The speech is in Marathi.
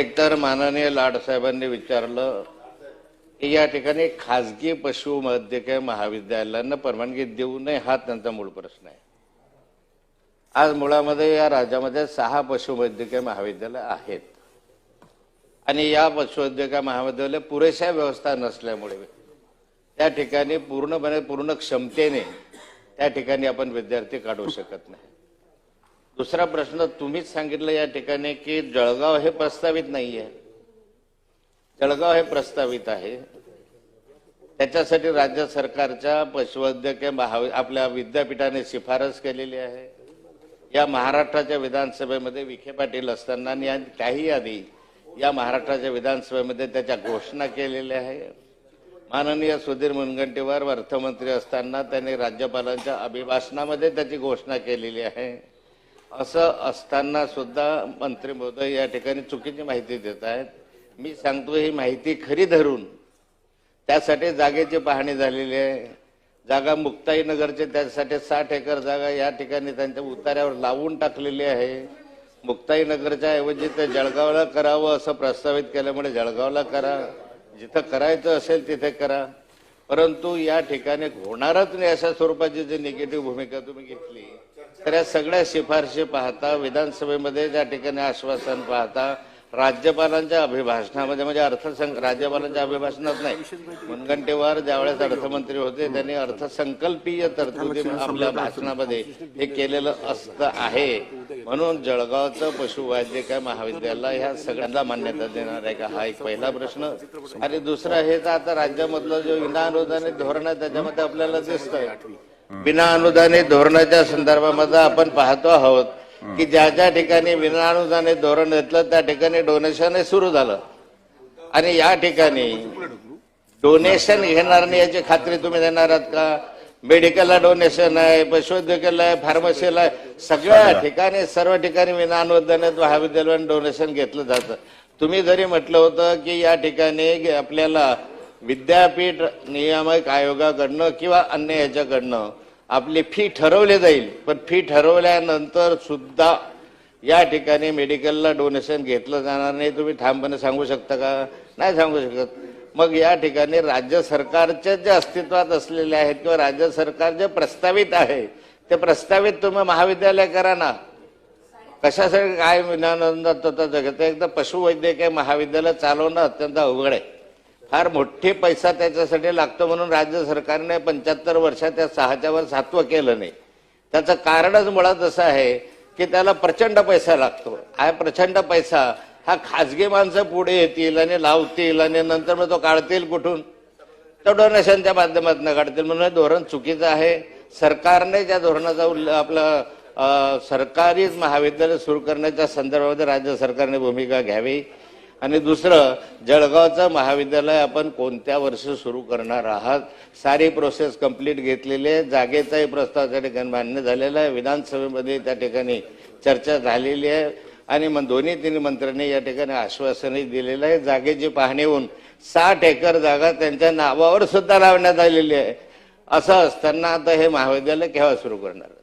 एकतर माननीय लाडसाहेबांनी विचारलं की या ठिकाणी खाजगी पशु वैद्यकीय महाविद्यालयांना परवानगी देऊ नये हा त्यांचा मूळ प्रश्न आहे. आज मुळामध्ये या राज्यामध्ये सहा पशुवैद्यकीय महाविद्यालय आहेत. आणि या पशुवैद्यकीय महाविद्यालय पुरेशा व्यवस्था नसल्यामुळे त्या ठिकाणी पूर्णपणे पूर्ण क्षमतेने त्या ठिकाणी आपण विद्यार्थी काढू शकत नाही. दुसरा प्रश्न तुम्हीच सांगितलं या ठिकाणी की जळगाव हे प्रस्तावित नाहीये. जळगाव हे प्रस्तावित आहे. त्याच्यासाठी राज्य सरकारच्या पशुवैद्यकीय महा आपल्या विद्यापीठाने शिफारस केलेली आहे. या महाराष्ट्राच्या विधानसभेमध्ये विखे पाटील असताना आणि या- त्याही आधी या महाराष्ट्राच्या विधानसभेमध्ये त्याच्या घोषणा केलेल्या आहे माननीय सुधीर मुनगंटीवार अर्थमंत्री असताना त्यांनी राज्यपालांच्या अभिभाषणामध्ये त्याची घोषणा केलेली आहे. असं असताना सुद्धा मंत्री महोदय या ठिकाणी चुकीची माहिती देत आहेत. मी सांगतो ही माहिती खरी धरून. त्यासाठी जागेची पाहणी झालेली आहे. जागा मुक्ताई नगरचे त्यासाठी साठ एकर जागा या ठिकाणी त्यांच्या उतार्यावर लावून टाकलेली आहे. मुक्ताई नगरच्या ऐवजी ते जळगावला करावं असं प्रस्तावित केल्यामुळे जळगावला करा. जिथं करायचं असेल तिथे करा. परंतु या ठिकाणी होणारच नाही अशा स्वरूपाची जी निगेटिव्ह भूमिका तुम्ही घेतली. तर या सगळ्या शिफारशी पाहता विधानसभेमध्ये ज्या ठिकाणी आश्वासन पाहता राज्यपालांच्या अभिभाषणामध्ये म्हणजे अर्थसंक राज्यपालांच्या अभिभाषणात नाही. मुनगंटीवार ज्यावेळेस अर्थमंत्री होते त्यांनी अर्थसंकल्पीय तरतुदी आपल्या भाषणामध्ये हे केलेलं असतं आहे. म्हणून जळगावचं पशुवैद्यकीय महाविद्यालय ह्या सगळ्यांना मान्यता देणार आहे का? हा एक पहिला प्रश्न. आणि दुसरा हे तर आता राज्यामधलं जो विना अनुदानित धोरण आहे त्याच्यामध्ये आपल्याला दिसतंय. बिना अनुदानित धोरणाच्या संदर्भामध्ये आपण पाहतो आहोत की ज्या ज्या ठिकाणी विना अनुदानित धोरण घेतलं त्या ठिकाणी डोनेशन सुरू झालं. आणि या ठिकाणी डोनेशन घेणार नाही याची खात्री तुम्ही देणार आहात का? मेडिकलला डोनेशन आहे पशुवैद्यकीयला आहे फार्मसीला आहे सगळ्या ठिकाणी सर्व ठिकाणी विना अनुदानित महाविद्यालयात डोनेशन घेतलं जातं. तुम्ही जरी म्हटलं होतं की या ठिकाणी आपल्याला विद्यापीठ नियामक आयोगाकडनं किंवा अन्य याच्याकडनं आपली फी ठरवली जाईल. पण फी ठरवल्यानंतर सुद्धा या ठिकाणी मेडिकलला डोनेशन घेतलं जाणार नाही. तुम्ही ठामपणे सांगू शकता का? नाही सांगू शकत. मग या ठिकाणी राज्य सरकारच्या जे अस्तित्वात असलेले आहेत किंवा राज्य सरकार जे प्रस्तावित आहे ते प्रस्तावित तुम्ही महाविद्यालय करा ना. कशासाठी काय विनानंदात होतं? जगत एकदा पशुवैद्यकीय महाविद्यालय चालवणं अत्यंत अवघड आहे. फार मोठे पैसा त्याच्यासाठी लागतो म्हणून राज्य सरकारने पंच्याहत्तर वर्षात त्या सहाच्या वर सातवं केलं नाही. त्याचं कारणच मुळात असं आहे की त्याला प्रचंड पैसा लागतो. हा प्रचंड पैसा हा खाजगी माणसं पुढे येतील आणि लावतील आणि नंतर मग तो काढतील कुठून? तर डोनेशनच्या माध्यमातून काढतील. म्हणून हे धोरण चुकीचं आहे. सरकारने ज्या धोरणाचा उल्लेख आपला सरकारीच सरकारी महाविद्यालय सुरू करण्याच्या संदर्भामध्ये राज्य सरकारने भूमिका घ्यावी. आणि दुसरं जळगावचं महाविद्यालय आपण कोणत्या वर्षी सुरू करणार आहात? सारी प्रोसेस कंप्लीट घेतलेली आहे. जागेचाही प्रस्ताव त्या ठिकाणी मान्य झालेला आहे. विधानसभेमध्ये त्या ठिकाणी चर्चा झालेली आहे. आणि मग दोन्ही तीन मंत्र्यांनी या ठिकाणी आश्वासनही दिलेलं आहे. जागेची पाहणी होऊन साठ एकर जागा त्यांच्या नावावर सुद्धा लावण्यात आलेली आहे. असं असताना आता हे महाविद्यालय केव्हा सुरू करणार?